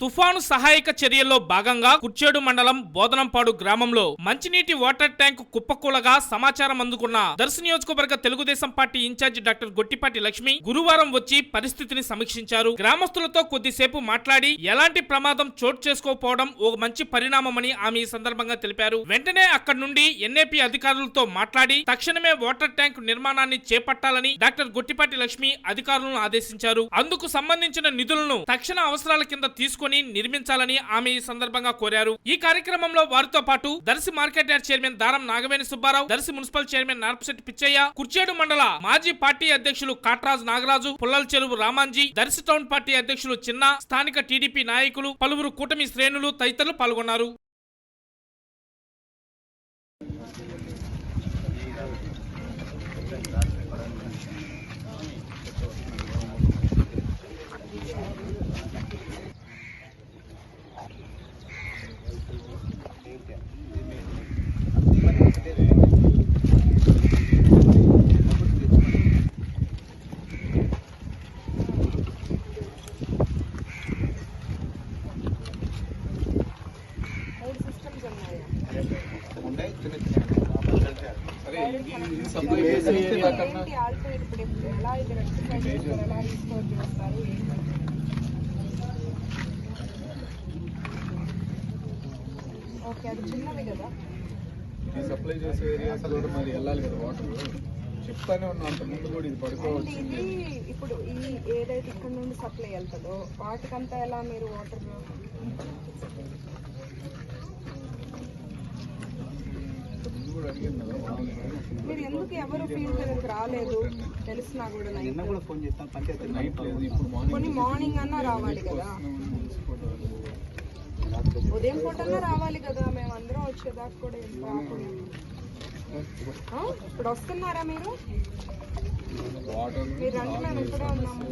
తుఫాను సహాయక చర్యల్లో భాగంగా కుర్చేడు మండలం బోధనంపాడు గ్రామంలో మంచినీటి వాటర్ ట్యాంక్ కుప్పకూలగా సమాచారం అందుకున్న దర్శి నియోజకవర్గ Telugu Desam party incharge doctor Gottipati Lakshmi గురువారం వచ్చి పరిస్థితిని సమీక్షించారు. గ్రామస్తులతో కొద్దిసేపు మాట్లాడి ఎలాంటి ప్రమాదం చోటు చేసుకోకపోవడం ఓ మంచి పరిణామమని ఆమె ఈ సందర్భంగా తెలిపారు. వెంటనే అక్కడి నుండి ఎన్ఏపీ అధికారులతో మాట్లాడి తక్షణమే వాటర్ ట్యాంక్ నిర్మాణాన్ని చేపట్టాలని డాక్టర్ గొట్టిపాటి లక్ష్మి అధికారులను ఆదేశించారు. అందుకు సంబంధించిన నిధులను తక్షణ అవసరాల కింద తీసుకొని నిర్మించాలని ఆమె ఈ సందర్భంగా కోరారు. ఈ కార్యక్రమంలో వారితో పాటు Darsi market yard chairman Daram Nagaveni Subbarao Darsi municipal chairman Narpasetti Pichaiah Kurichedu మండల మాజీ పార్టీ అధ్యక్షులు కాట్రాజు నాగరాజు పుల్లల చెరువు రామాంజీ దర్శి టౌన్ పార్టీ అధ్యక్షులు చిన్న స్థానిక టీడీపీ నాయకులు పలువురు కూటమి శ్రేణులు తదితరులు పాల్గొన్నారు మూడు సిస్టమ్స్ ఉన్నాయి ఉన్నాయి చిన్న చిన్న సరే ఈ సప్లై చేసే ఏరియా కన్నా ఏంటి ఆల్టో ఇప్పుడు ఇప్పుడు ఎలా ఇది రెక్టిఫై చేస్తారు ఎలా రీస్టోర్ చేస్తారు ఏంటి? ఓకే అది చిన్నది కదా ఈ సప్లై చేసే ఏరియాస్ కూడా మరి వెళ్ళాలి కదా వాటర్ చెప్తానే ఉన్నా అంత ముందు కూడా ఇది పడుకోవచ్చు ఇప్పుడు ఈ ఏదైతే ఇక్కడ నుండి సప్లై వెళ్తుందో వాటికంతా ఎలా మీరు వాటర్ ఇంత ముందు కూడా అడిగింది కదా వాళ్ళు. మీరు ఎందుకు ఎవరు ఫీల్డ్ దగ్గరికి రాలేదు? తెలిసినా కూడా నైట్ కూడా ఫోన్ చేస్తాను పంచాయతీ నైట్ లేదు ఇప్పుడు మార్నింగ్ కొన్ని మార్నింగ్ అన్నా రావాలి కదా? ఉదయం పూటన్నా రావాలి కదా? మేము అందరం వచ్చేదాకా కూడా? ఇప్పుడు వస్తున్నారా మీరు? వాటర్ మీరు రండి మేము ఇక్కడే ఉన్నాము.